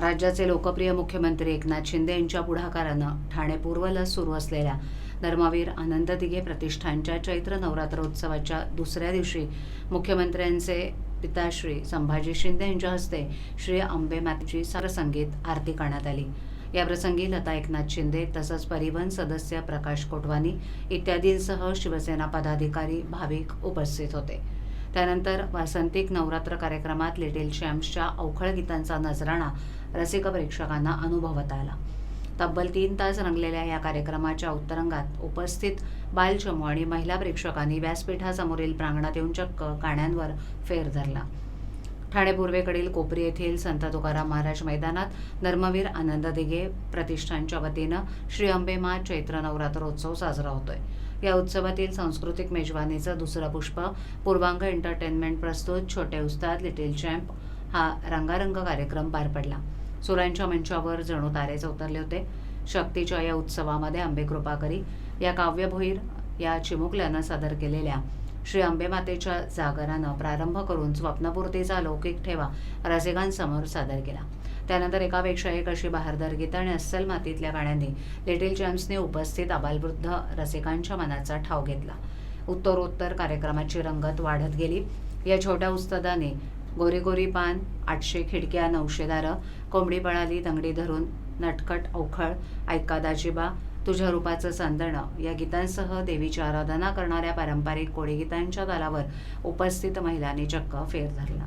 राज्याचे लोकप्रिय मुख्यमंत्री एकनाथ शिंदे यांच्या पुढाकारानं ठाणे पूर्वला सुरू असलेल्या धर्मवीर आनंद दिघे प्रतिष्ठानच्या चैत्र नवरात्रोत्सवाच्या दुसऱ्या दिवशी मुख्यमंत्र्यांचे पिताश्री संभाजी शिंदे यांच्या हस्ते श्री अंबे मातेची सरसंगीत आरती करण्यात आली. याप्रसंगी लता एकनाथ शिंदे तसंच परिवहन सदस्य प्रकाश कोटवानी इत्यादींसह शिवसेना पदाधिकारी भाविक उपस्थित होते. त्यानंतर वासंतिक नवरात्र कार्यक्रमात लिटिल चॅम्प्सच्या अवखळ गीतांचा नजराणा रसिक प्रेक्षकांना अनुभवता आला. तब्बल तीन तास रंगलेल्या या कार्यक्रमाच्या उत्तरंगात उपस्थित बालचमू आणि महिला प्रेक्षकांनी व्यासपीठासमोरील प्रांगणात येऊन चक्क गाण्यांवर फेर धरला. ठाणे पूर्वेकडील कोपरी येथील संत तुकाराम महाराज मैदानात धर्मवीर आनंद दिघे प्रतिष्ठानच्या वतीनं श्री अंबेमा चैत्र नवरात्रोत्सव साजरा होतोय. या उत्सवातील सांस्कृतिक मेजवानीचं दुसरं पुष्प पूर्वांग एंटरटेनमेंट प्रस्तुत छोटे उस्ताद लिटिल चॅम्प हा रंगारंग कार्यक्रम पार पडला. सुरांच्या मंचावर जणू तारेच उतरले होते. शक्तीच्या या उत्सवामध्ये आंबे कृपाकरी या काव्यभोईर या चिमुकल्यानं सादर केलेल्या श्री अंबेमातेच्या जागरानं प्रारंभ करून स्वप्नपूर्तीचा लौकिक ठेवा रसिकांसमोर सादर केला. त्यानंतर एकापेक्षा एक अशी बहारदार गीतं आणि अस्सल मातीतल्या गाण्यांनी लिटिल चॅम्प्सने उपस्थित आबालवृद्ध रसिकांच्या मनाचा ठाव घेतला. उत्तरोत्तर कार्यक्रमाची रंगत वाढत गेली. या छोट्या उस्तादाने गोरी गोरी पान आठशे खिडक्या नऊशे दारं कोंबडी पळाली दंगडी धरून नटखट अवखळ ऐका दाजिबा तुझ्या रूपाचं चांदणं या गीतांसह देवीची आराधना करणाऱ्या पारंपरिक कोळी गीतांच्या तालावर उपस्थित महिलांनी चक्क फेर धरला.